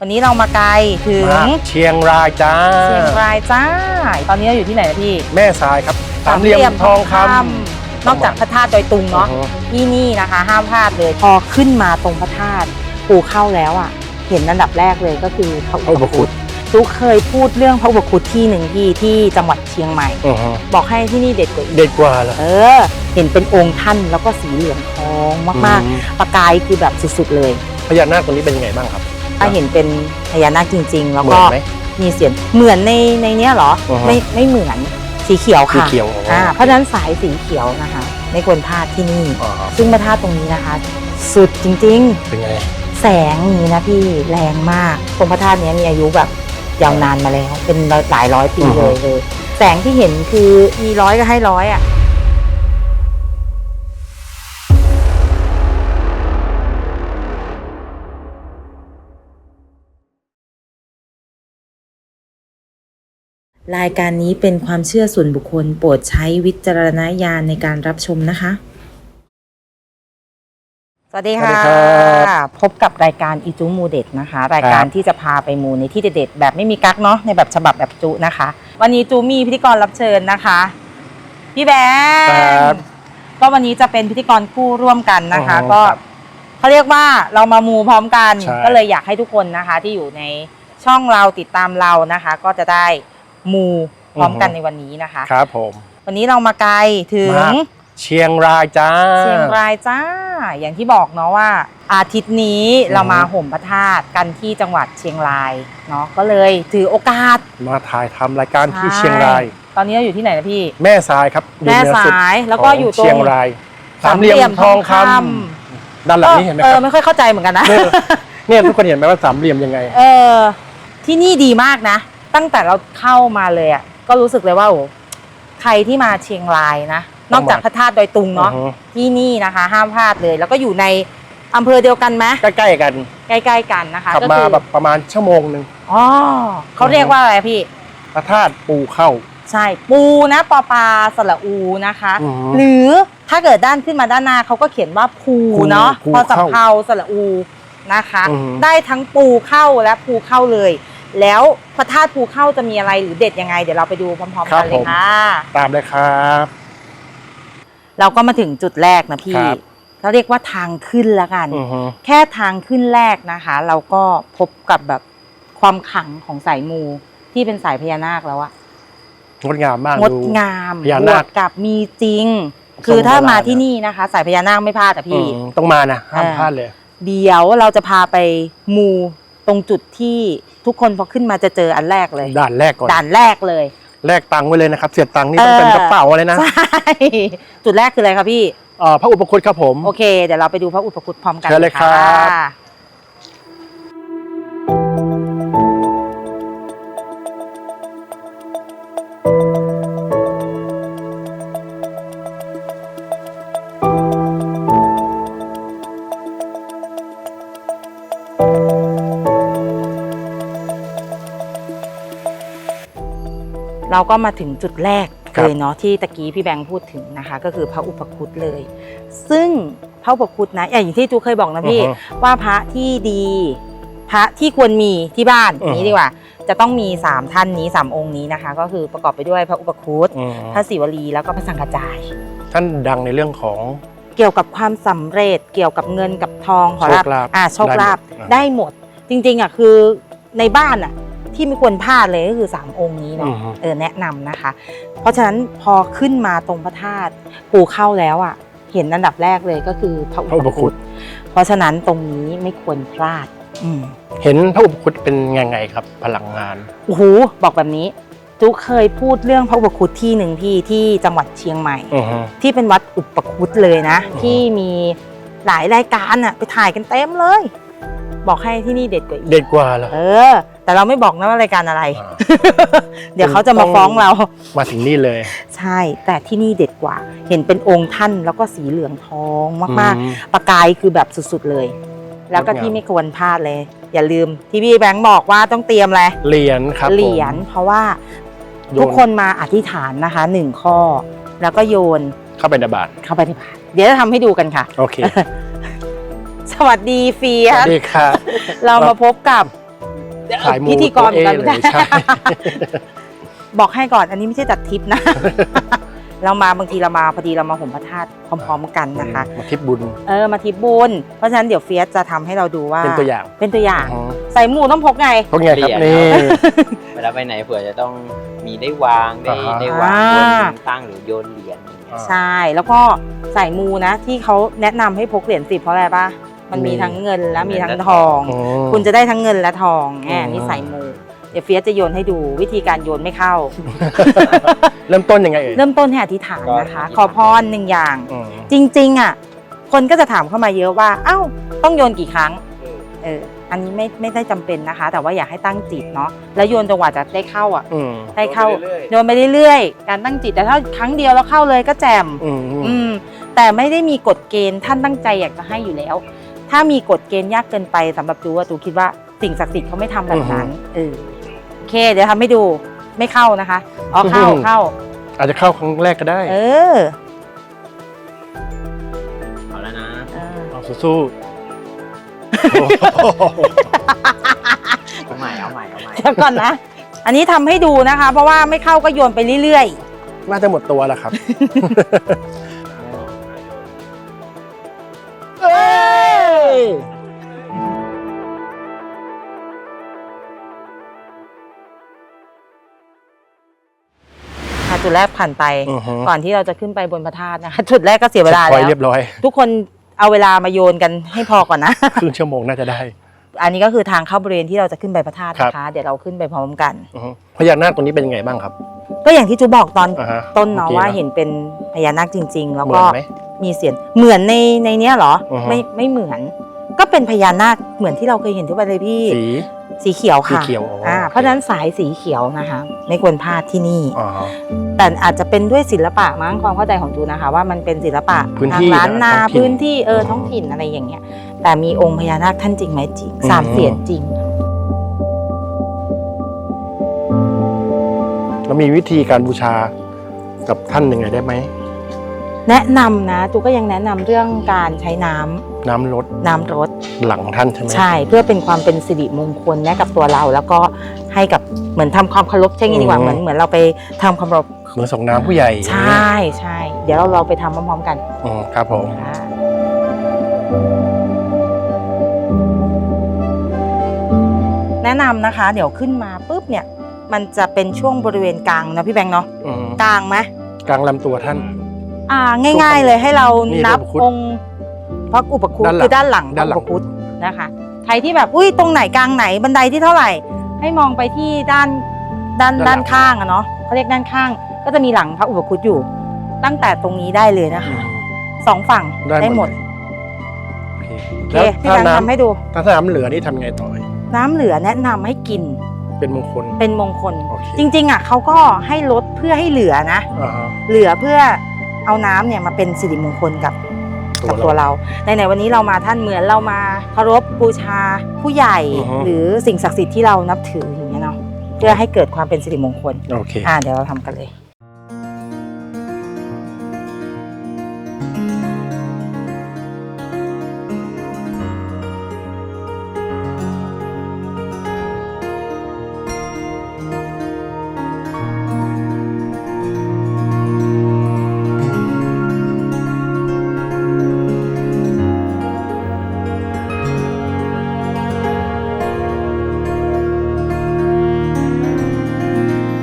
วันนี้เรามาไกลถึงมาเชียงรายจ้าเชียงรายจ้า ตอนนี้เราอยู่ที่ไหนนะพี่ แม่สายครับสามเหลี่ยมทองคำนอกจากพระธาตุดอยตุงเนาะอือฮึที่นี่นะคะห้ามพลาดเลยพอขึ้นมาตรงพระธาตุปูเข้าแล้วอะ เห็นอันดับแรกเลยก็คือพระพระอุปคุฎจุเคยพูดเรื่องพระอุปคุฎที่หนึ่งที่ที่จังหวัดเชียงใหม่อือฮึบอกให้ที่นี่เด็ดกว่าอีกเด็ดกว่าเหรอเออ เห็นเป็นองค์ท่านแล้วก็สีเหลืองทองมากอืๆประกายคือแบบสุดๆเลยพญานาคตัวนี้เป็นยังไงบ้างครับ ถ้าเห็นเป็นพญานาคจริง ๆ แล้วเหมืก็อนไหมมีเสียงเหมือนในในเนี้ยเหรออือฮะไม่ไม่เหมือนสีเขียวสีค่ะเขียวอ๋อออ่าเพราะฉะนั้นสายสีเขียวนะคะไม่ควรพลาดที่นี่ อ๋อซึ่งพระธาตุตรงนี้นะคะ สุดจริงเป็นไงๆแสงนี้นะพี่แรงมากตรงพระธาตุเนี้ยมีอายุแบบยาวนานมาแล้ว เป็นหลายร้อยปีอือฮะเลยเลย แสงที่เห็นคือมีร้อยก็ให้ร้อยอะ รายการนี้เป็นความเชื่อส่วนบุคคลโปรดใช้วิจารณญาณในการรับชมนะคะ สวัสดีค่ะ สวัสดีครับ พบกับรายการอีจูมูเด็ดนะคะ รายการที่จะพาไปมูในที่เด็ดๆแบบไม่มีกั๊กเนาะในแบบฉบับแบบจุนะคะ วันนี้จูมีพิธีกรรับเชิญนะคะ พี่แบงครับ ค์ก็วันนี้จะเป็นพิธีกรคู่ร่วมกันนะคะ อ๋อก็ครับเขาเรียกว่าเรามามูพร้อมกัน ใช่ ก็เลยอยากให้ทุกคนนะคะ ที่อยู่ในช่องเราติดตามเรานะคะ ก็จะได้ มูพร้อมกันในวันนี้นะคะ ครับผม วันนี้เรามาไกลถึงมาเชียงรายจ้า เชียงรายจ้า อย่างที่บอกเนาะว่า อาทิตย์นี้อือฮึเรามาห่มพระธาตุกันที่จังหวัดเชียงรายเนาะก็เลยถือโอกาสมาถ่ายทำรายการที่เชียงรายใช่ตอนนี้เราอยู่ที่ไหนนะพี่ แม่สายครับอยู่แม่เหนือสสุดายแล้วก็อยู่ตรเชียงงรายสามเหลี่ยมทองคำด้านหลังนี้เห็นไหมเอคอรับไม่ค่อยเข้าใจเหมือนกันนะเนี่ยเนี่ยทุกคนเห็นไหมว่าสามเหลี่ยมยังไง เออ ที่นี่ดีมากนะ ตั้งแต่เราเข้ามาเลยอะก็รู้สึกเลยว่าโอ้ใครที่มาเชียงรายนะนอกจากพระธาตุดอยตุงเนาะอือฮึ ที่นี่นะคะ ห้ามพลาดเลย แล้วก็อยู่ในอำเภอเดียวกันไหมใกล้ๆกันใกล้ๆกันนะคะขับก็มาคือแบบประมาณชั่วโมงหนึ่งอ๋อเขาเรียกว่าอะไรพี่ พระธาตุปูเข้า ใช่ปูนะปอปลาสระอูนะคะ อือฮึหรือถ้าเกิดด้านขึ้นมาด้านหน้าเขาก็เขียนว่าภูภูเนาะภูพอสำเข้าเภาสระอูนะคะ อือฮึ ได้ทั้งปูเข้าและภูเข้าเลย แล้วพระธาตุภูเข้าจะมีอะไรหรือเด็ดยังไง เดี๋ยวเราไปดูพร้อมๆครักับนเลยผมค่ะ ตามเลยครับ เราก็มาถึงจุดแรกนะพี่ครับเขาเรียกว่าทางขึ้นละกันอือฮึแค่ทางขึ้นแรกนะคะ เราก็พบกับแบบความขลังของสายมูที่เป็นสายพญานาคแล้วอะงดงามมากงดดูงามพญาบนาวคกกับมีจริงทรงคือถ้าโบราณมาที่นะนี่นะคะ สายพญานาคไม่พลาดอะอืพี่มต้องมานะห้ามเออพลาดเลย เดี๋ยวเราจะพาไปมู ตรงจุดที่ทุกคนพอขึ้นมาจะเจออันแรกเลย ด่านแรกก่อนด่านแรกเลยแลกตังค์ไว้เลยนะครับ เสียตังค์นี่ต้องเออเต็มกระเป๋าเลยนะใช่จุดแรกคืออะไรคะพี่เอ่อพระอุปคุฎครับผม โอเค เดี๋ยวเราไปดูพระอุปคุฎพร้อมกันเชิญเลยครับ เราก็มาถึงจุดแรกครับเลยเนาะที่ตะกี้พี่แบงค์พูดถึงนะคะ ก็คือพระอุปคุตเลย ซึ่งพระอุปคุตนะอย่างที่จูเคยบอกนะพี่อือฮึว่าพระที่ดี พระที่ควรมีที่บ้านอือฮึนี้ดีกว่า จะต้องมี3ท่านนี้3องค์นี้นะคะ ก็คือประกอบไปด้วยพระอุปคุตอืมพระศิวลีแล้วก็พระสังฆจายท่านดังในเรื่องของเกี่ยวกับความสำเร็จเกี่ยวกับเงินกับทองขอโชคลาภอ่าโชคลาภได้หมดได้หมด จริงๆอะคือในบ้านอะ ที่ไม่ควรพลาดเลยก็คือ3องค์นี้อืเนาะอฮึเออแนะนำนะคะ เพราะฉะนั้นพอขึ้นมาตรงพระธาตุปูเข้าแล้วอะ เห็นอันดับแรกเลยก็คือพระพระอุปคุฎเพราะฉะนั้นตรงนี้ไม่ควรพลาดอืมเห็นพระอุปคุฎเป็นยังไงครับพลังงานโอ้โหบอกแบบนี้จุเคยพูดเรื่องพระอุปคุฎที่หนึ่งที่ที่จังหวัดเชียงใหม่อือฮึที่เป็นวัดอุปคุตเลยนะอือฮึที่มีหลายรายการอะไปถ่ายกันเต็มเลย บอกให้ที่นี่เด็ดกว่าอีกเด็ดกว่าเหรอเออ แต่เราไม่บอกนะว่ารายการอะไร อ่า เดี๋ยวเขาจะมาฟ้องเรา มาถึงนี่เลย ใช่ แต่ที่นี่เด็ดกว่า เห็นเป็นองค์ท่านแล้วก็สีเหลืองทองมากอืๆประกายคือแบบสุด ๆ เลย แล้วก็งดงาม ที่ไม่ควรพลาดเลย อย่าลืมที่พี่แบงค์บอกว่าต้องเตรียมอะไรเหรียญครับผมเหรียญเพราะว่าโยทุกคนมาอธิษฐานนะคะหนึ่งข้อ แล้วก็โยนเข้าไปในบาทเข้าไปในบาตรเดี๋ยวจะทำให้ดูกันค่ะ โอเคสวัสดีเฟียสวัสสดีครับ เรามาพบกับ ขายมูพิธีกรตัวเอเหมือนกันเลยใช่บอกให้ก่อนอันนี้ไม่ใช่จัดทริปนะ เรามาบางทีเรามาพอดีเรามาห่มพระธาตุพร้อมๆกันนะคะ มาทิปบุญ เออมาทริปบุญ เพราะฉะนั้นเดี๋ยวเฟียสจะทำให้เราดูว่า เป็นตัวอย่าง เป็นตัวอย่างอ๋อใส่หมูต้องพกไงเพราะไงครับเหรียญนี่เวลาไปไหนเผื่อจะต้องมีได้วางได้อ่าฮะได้วางอ่าบนตั้งหรือโยนเหรียญอย่างเงี้ยอ่าใช่ แล้วก็ใส่มูนะที่เขาแนะนำให้พกเหรียญสิบเพราะอะไรปะ มันมีมีทั้งเงินและมีทั้งเงินและทอง อ๋อ คุณจะได้ทั้งเงินและทองแหอืมมนี่ใส่มูเดี๋ยวเฟียสจะโยนให้ดูวิธีการโยนไม่เข้า เริ่มต้นยังไงเอ่ย เริ่มต้นให้อธิษฐานนะคะ ขอพรหนึ่งอย่าง อืมจริง ๆ อะ คนก็จะถามเข้ามาเยอะว่า เอ้า ต้องโยนกี่ครั้ง เออ อันนี้ไม่ไม่ได้จำเป็นนะคะ แต่ว่าอยากให้ตั้งจิตเนาะ แล้วโยนจนกว่าจะได้เข้าอะ อืมได้เข้า โยนไปเรื่อยโยนไปเรื่อยๆการตั้งจิต แต่ถ้าครั้งเดียวแล้วเข้าเลยก็แจม อืมอืมอืมแต่ไม่ได้มีกฎเกณฑ์ท่านตั้งใจอยากจะให้อยู่แล้ว ถ้ามีกฎเกณฑ์ยากเกินไปสำหรับจูอะจูคิดว่าสิ่งศักดิ์สิทธิ์เขาไม่ทำแบบนั้นเออโอเค เดี๋ยวทำให้ดูไม่เข้านะคะอ๋อเข้าเข้า อาจจะเข้าครั้งแรกก็ได้ เออเอาแล้วนะเออเอาสู้ๆโอ้โหเอาใหม่เอาใหม่เอาใหม่เดี๋ยวก่อนนะอันนี้ทำให้ดูนะคะ เพราะว่าไม่เข้าก็โยนไปเรื่อยน่าจะหมดตัวแล้วครับ จุดแรกผ่านไป อือฮึ ก่อนที่เราจะขึ้นไปบนพระธาตุนะคะจุดแรกก็เสียเวลาช็คพอยแล้วต์เรียบร้อยทุกคนเอาเวลามาโยนกันให้พอก่อนนะ ครึ่งชั่วโมงน่าจะได้ อันนี้ก็คือทางเข้าบริเวณที่เราจะขึ้นไปพระธาตุครับนะคะ เดี๋ยวเราขึ้นไปพร้อมกัน อือฮึพญานาคตรงนี้เป็นยังไงบ้างครับ ก็อย่างที่จูบอกตอนอ่าฮะต้นเนาะมื่อกี้ว่าเห็นเป็นพญานาคจริง ๆ แล้วเหมืก็อนไหม มีเสียงเหมือนในในเนี้ยเหรอ อือฮะ ไม่ไม่เหมือน ก็เป็นพญานาคเหมือนที่เราเคยเห็นทั่วไปเลยพี่ สี สีเขียวค่ะสีเขียวอ๋ออ่อ่าโอเค เพราะฉะนั้นสายสีเขียวนะคะ ไม่ควรพลาดที่นี่อ๋อฮะ แต่อาจจะเป็นด้วยศิลปะมั้งความเข้าใจของจูนะคะ ว่ามันเป็นศิลปะพื้นทาที่งล้านนาท้องถิ่นพื้นที่เออท้องถิ่นอะไรอย่างเงี้ย แต่มีองค์พญานาคท่านจริงไหมจริงอืม สามเสียนจริง แล้วมีวิธีการบูชากับท่านยังไงได้ไหม แนะนำนะจูก็ยังแนะนำเรื่องการใช้น้ำน้ำลดน้ำรด หลังท่านใช่ไหมใช่เพื่อเป็นความเป็นสิริมงคลแม้กับตัวเรา แล้วก็ให้กับเหมือนทำความเคารพใช่ไหมดีกว่าอืมเหมือนเหมือนเราไปทำความเคารพเหมือนส่งน้ำผู้ใหญ่ใช่ใช่เดี๋ยวเราเราไปทำพร้อมๆกันอืมครับผมค่ะแนะนำนะคะ เดี๋ยวขึ้นมาปุ๊บเนี่ย มันจะเป็นช่วงบริเวณกลางนะพี่แบงค์เนาะอืมกลางไหมกลางลำตัวท่าน อ่าง่าย ๆ เลยให้เรานี่นับพระอุปคุฎองค์พระอุปคุฎด้านหลังคือด้านหลังพด้านหลัระงอุปคุฎนะคะใครที่แบบอุ้ยตรงไหนกลางไหนบันไดที่เท่าไหร่ ให้มองไปที่ด้านด้านด้านหลังด้านข้างอะเนาะเขาเรียกด้านข้าง ก็จะมีหลังพระอุปคุฎอยู่ ตั้งแต่ตรงนี้ได้เลยนะอืคะมสองฝั่งได้หมดเลยโอเคโอเคแล้วพี่ถ้าแบงค์น้ทำให้ดูำถ้าน้ำเหลือนี่ทำไงต่อน้ำเหลือแนะนำให้กินเป็นมงคลเป็นมงคลโอเคจริง ๆอะเขาก็ให้ลดเพื่อให้เหลือนะอ่าฮะเหลือเพื่อ เอาน้ำเนี่ยมาเป็นสิริมงคลกับตัวกับตัวเราเราในในวันนี้เรามาท่านเหมือนเรามาเคารพบูชาผู้ใหญ่อือฮึ หรือสิ่งศักดิ์สิทธิ์ที่เรานับถืออย่างเงี้ยเนาะเพื่อให้เกิดความเป็นสิริมงคลโอเค อ่าเดี๋ยวเราทำกันเลย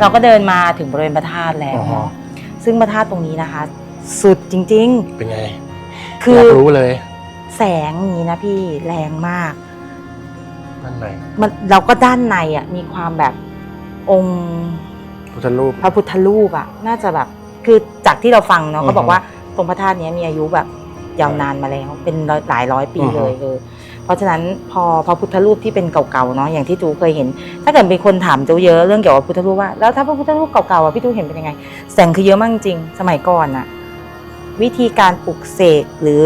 เราก็เดินมาถึงบริเวณพระธาตุแล้ว อ๋อเนาะซึ่งพระธาตุตรงนี้นะคะ สุดจริง เป็นไงๆ คือยอากรู้เลยแสงนี้นะพี่แรงมาก นั่นไหนมันเราก็ด้านในอะมีความแบบองค์พุทธรูป พระพุทธรูปอะ น่าจะแบบคือจากที่เราฟังเนาะอือฮึเขาบอกว่าตรงพระธาตุเนี้ยมีอายุแบบยาวนานมาแล้ว เป็นหลายร้อยปีอือฮึเลยเออ เพราะฉะนั้นพอพระพุทธรูปที่เป็นเก่าๆเนาะอย่างที่จูเคยเห็น ถ้าเกิดเป็นคนถามจูเยอะเรื่องเกี่ยวกับพุทธรูปว่าแล้วถ้าพระพุทธรูปเก่าๆอะพี่จูเห็นเป็นยังไง แสงคือเยอะมากจริงสมัยก่อนอะวิธีการปลุกเสกหรือ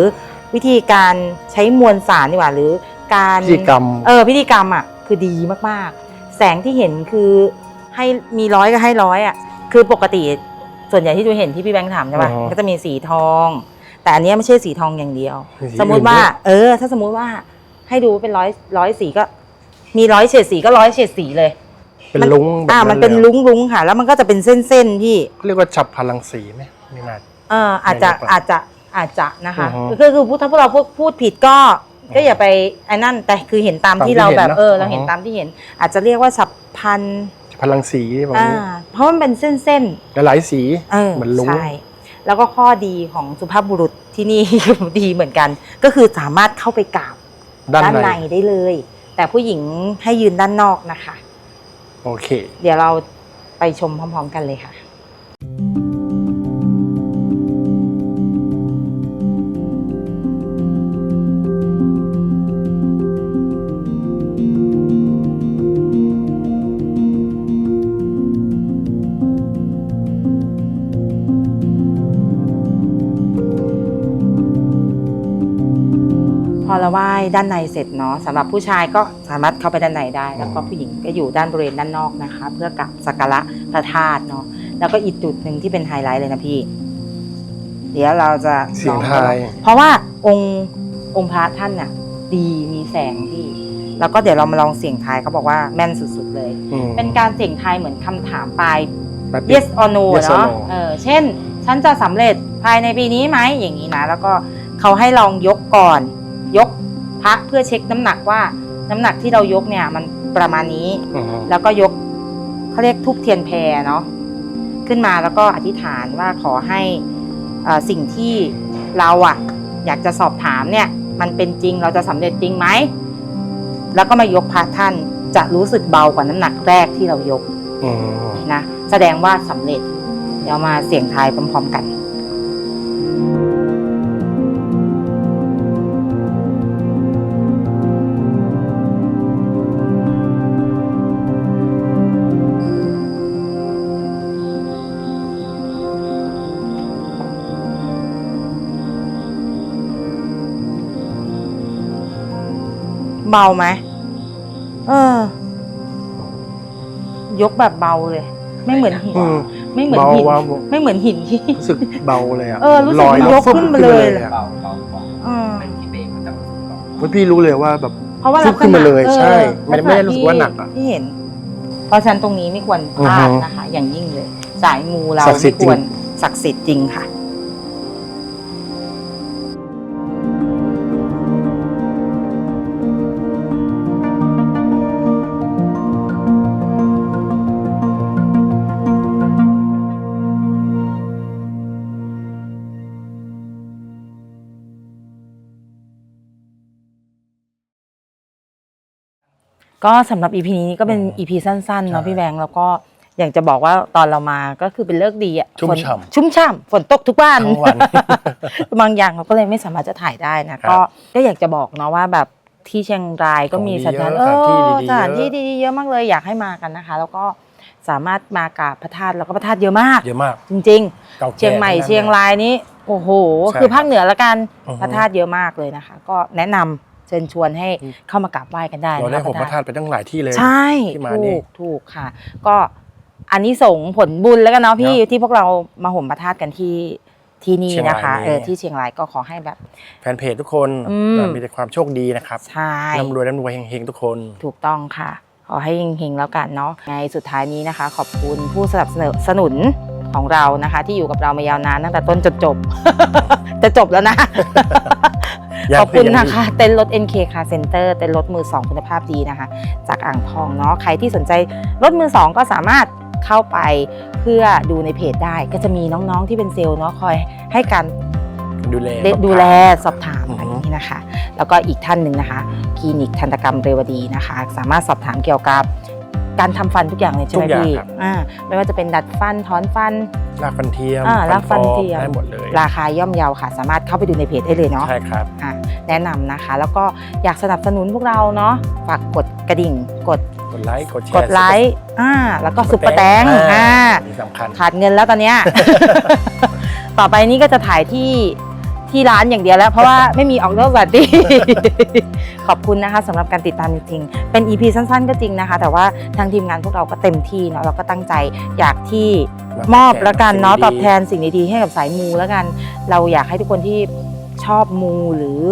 วิธีการใช้มวลสารดีกว่าหรือ การพิธีกรรมเออพิธีกรรมอะคือดีมากๆ แสงที่เห็นคือให้มีร้อยก็ให้ร้อยอะคือปกติส่วนใหญ่ที่จูเห็นที่พี่แบงค์ถามใช่ป่ะอือฮะก็จะมีสีทอง แต่อันเนี้ยไม่ใช่สีทองอย่างเดียวมีสีสมมุติว่าอื่นด้วยเออ ถ้าสมมุติว่า ให้ดูว่าเป็นร้อยร้อยสีก็ มีร้อยเฉดสีก็ร้อยเฉดสีเลย เป็นมันลุงแบบอ่า มันเป็นลยลุ้งลุ้งๆค่ะ แล้วมันก็จะเป็นเส้นๆพี่เขาเรียกว่าฉับพลังสีไหมไม่น่า เอออาจจะไม่รู้ปะอาจจะอาจจะนะคะอือฮึก็คือพูดถ้าพวกเราพูดพูดผิดก็ก็อย่าไปไอ้นั่นแต่คือเห็นตามตามที่ที่เราแบบเห็นเนอะเออ เราเห็นอือฮึ ตามที่เห็น อาจจะเรียกว่าฉับพันพลังสีแบบอ่านี้เพราะมันเป็นเส้นๆ หลายๆสีเออเหมือนลุง ใช่แล้วก็ข้อดีของสุภาพบุรุษที่นี่ ดีเหมือนกัน ก็คือสามารถเข้าไปกราบ ด้านด้านในในได้เลย แต่ผู้หญิงให้ยืนด้านนอกนะคะ โอเค เดี๋ยวเราไปชมพร้อม ๆ กันเลยค่ะ อเราไหว้ด้านในเสร็จเนาะสำหรับผู้ชายก็สามารถเข้าไปด้านในได้ แล้วก็ผู้หญิงก็อยู่ด้านบริเวณด้านนอกนะคะ เพื่อกราบสักการะพระธาตุเนาะแล้วก็อีกจุดหนึ่งที่เป็นไฮไลท์เลยนะพี่ เดี๋ยวเราจะเสียงทายเพราะว่าองค์องค์พระท่านน่ะ ดีมีแสงพี่ แล้วก็เดี๋ยวเรามาลองเสียงทายเขาบอกว่าแม่นสุดๆเลย อืม เป็นการเสียงทายเหมือนคำถามปลายแบบ yes or no Yes or เนาะ no เออ เช่น ฉันจะสำเร็จภายในปีนี้ไหมอย่างนี้นะ แล้วก็เขาให้ลองยกก่อน ยกพระเพื่อเช็คน้ำหนักว่าน้ำหนักที่เรายกเนี่ยมันประมาณนี้อืมแล้วก็ยกเขาเรียกทุบเทียนแพรเนาะขึ้นมาแล้วก็อธิษฐานว่าขอให้เอ่อสิ่งที่เราอะอยากจะสอบถามเนี่ย มันเป็นจริงเราจะสำเร็จจริงไหมแล้วก็มายกพระท่านจะรู้สึกเบากว่าน้ำหนักแรกที่เรายกอืมนะแสดงว่าสำเร็จเดี๋ยวมาเสี่ยงทายพร้อมๆกัน เบาไหมเออ ยกแบบเบาเลย ไม่เหมือนหินอืมไม่เหมือนเบาหินว่าไม่เหมือนหินที่ รู้สึกเบาเลยอะเออรู้สึกลอยยกขึ้นมาเลย อะเบาเบากว่าอืมเป็นที่เบรกมันจะรู้สึกเบาเฮ้ยพี่รู้เลยว่าแบบ เพราะว่าฟึบขึ้นมาเลยออใช่ไม่ได้ลัษณะไม่ได้รู้สึกว่าหนักอะที่เห็น เพราะฉะนั้นตรงนี้ไม่ควรพลาดอือฮึนะคะ อย่างยิ่งเลย สายมูเราศักดิ์สิทธิ์ไม่ควรจริงศักดิ์สิทธิ์จริงค่ะ ก็สำหรับ EP นี้ก็เป็นอืม EP สั้นๆเนาะใช่พี่แบงค์แล้วก็อยากจะบอกว่าตอนเรามาก็คือเป็นเลิกษ์ดีอะชุ่มฝนฉ่ำ ชุ่มฉ่ำฝนตกทุกวัน ทั้งวัน บางอย่างเราก็เลยไม่สามารถจะถ่ายได้นะ ครับก็ก็อยากจะบอกเนาะว่าแบบที่เชียงรายก็มีของดีสถานเยอะเออสถานที่ดีๆสถานที่ดีๆเยอะมากเลยอยากให้มากันนะคะ แล้วก็สามารถมากราบพระธาตุแล้วก็พระธาตุเยอะมาก เยอะมากจริง ก่าๆ แก่เชียงใหม่ทั้นั้น เชียงรายนี้โอ้โห ใช่คือภาคเหนือละกันอือฮึ พระธาตุเยอะมากเลยนะคะ ก็แนะนำเชิญชวนให้อืมเข้ามากราบไหว้กันได้เรานะได้คะผมพระธาตุไปตั้งหลายที่เลยใช่ที่มาถูนี่กถูกค่ะ ก็อันนี้ส่งส์ผลบุญแล้วกันเนาะพี่เนอะที่พวกเรามาห่มพระธาตุกันที่ที่นี่เชียงรายนะคะนี่เออที่เชียงรายก็ขอให้แบบ แฟนเพจทุกคนอืมเอ่อมีแต่ความโชคดีนะครับใช่ร่ำรวยร่ำรวยเฮงๆทุกคน ถูกต้องค่ะ ขอให้เฮงๆแล้วกันเนาะในสุดท้ายนี้นะคะ ขอบคุณผู้สนับสนุนของเรานะคะ ที่อยู่กับเรามายาวนานตั้งแต่ต้นจนจบ จะจบแล้วนะยัง ขอบคุณยังนะคะ เต็นท์รถ NK Car Center เต็นท์รถมือสองคุณภาพดีนะคะ จากอ่างทองเนาะใครที่สนใจรถมือสองก็สามารถเข้าไปเพื่อดูในเพจได้ ก็จะมีน้องๆที่เป็นเซลล์เนาะคอยให้การดูแลเดดูแลสอบถามอืออันฮึนี้นะคะ แล้วก็อีกท่านหนึ่งนะคะ คลินิกทันตกรรมเรวดีนะคะ สามารถสอบถามเกี่ยวกับ การทำฟันทุกอย่างเลยใช่ไหมทุกอย่างพี่ครับอ่าไม่ว่าจะเป็นดัดฟันถอนฟันรากฟันเทียมอ่ารากฟันเทียมได้หมดเลย ราคาย่อมเยาค่ะ สามารถเข้าไปดูในเพจได้เลยเนาะใช่ครับอะแนะนำนะคะ แล้วก็อยากสนับสนุนพวกเราเนาะฝากกดกระดิ่งกดกดไลค์กดแชร์กดไลค์อ่าแล้วก็ซุซุปปเปเปออร์ร์แตงแตงอ่านี่สำคัญขาดเงินแล้วตอนเนี้ยต่อไปนี้ก็จะถ่ายที่ ที่ร้านอย่างเดียวแล้ว เพราะว่าไม่มีออกนอกสถานที่ ขอบคุณนะคะสำหรับการติดตามจริงๆเป็น EP สั้นๆ ก็จริงนะคะ แต่ว่าทางทีมงานพวกเราก็เต็มที่เนาะเราก็ตั้งใจอยากที่มอบแล้วกันเนาะตอบแทนสิ่งดีๆให้กับสายมูแล้วกัน เราอยากให้ทุกคนที่ชอบมูหรือ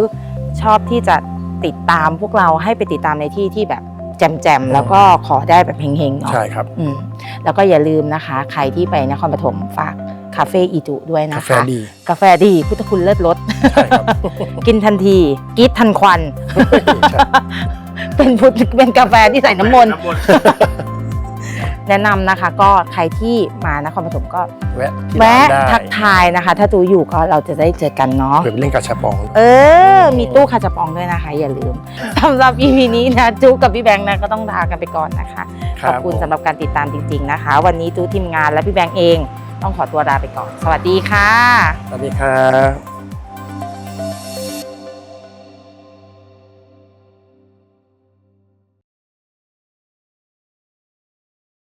ชอบที่จะติดตามพวกเราให้ไปติดตามในที่ที่แบบแจมๆแล้วก็ขอได้แบบเฮงๆเนาะใช่ครับอืมแล้วก็อย่าลืมนะคะ ใครที่ไปนครปฐมฝากคาเฟ่อีจุด้วยนะกาคะแฟดี กาแฟดี พุทธคุณเลิศรสใช่ครับ กินทันทีกรีดทันควันใช่เป็นพุทธเป็นกาแฟที่ใส่น้ำมนต์ แนะนำนะคะก็ใครที่มานครปฐมก็แวะที่แวะร้านได้ทักทายนะคะ ถ้าตูอยู่ก็เราจะได้เจอกันเนาะ เผื่อไปเล่นกาชาปอง เออ มีตู้คาจะปองด้วยนะคะ อย่าลืมสำหรับ EP นี้นะจูกับพี่แบงค์นะก็ต้องลากันไปก่อนนะคะคขรัอบบคุณผมสำหรับการติดตามจริง ๆ นะคะ วันนี้จูทีมงานและพี่แบงค์เอง ต้องขอตัวลาไปก่อน สวัสดีค่ะ สวัสดีครับ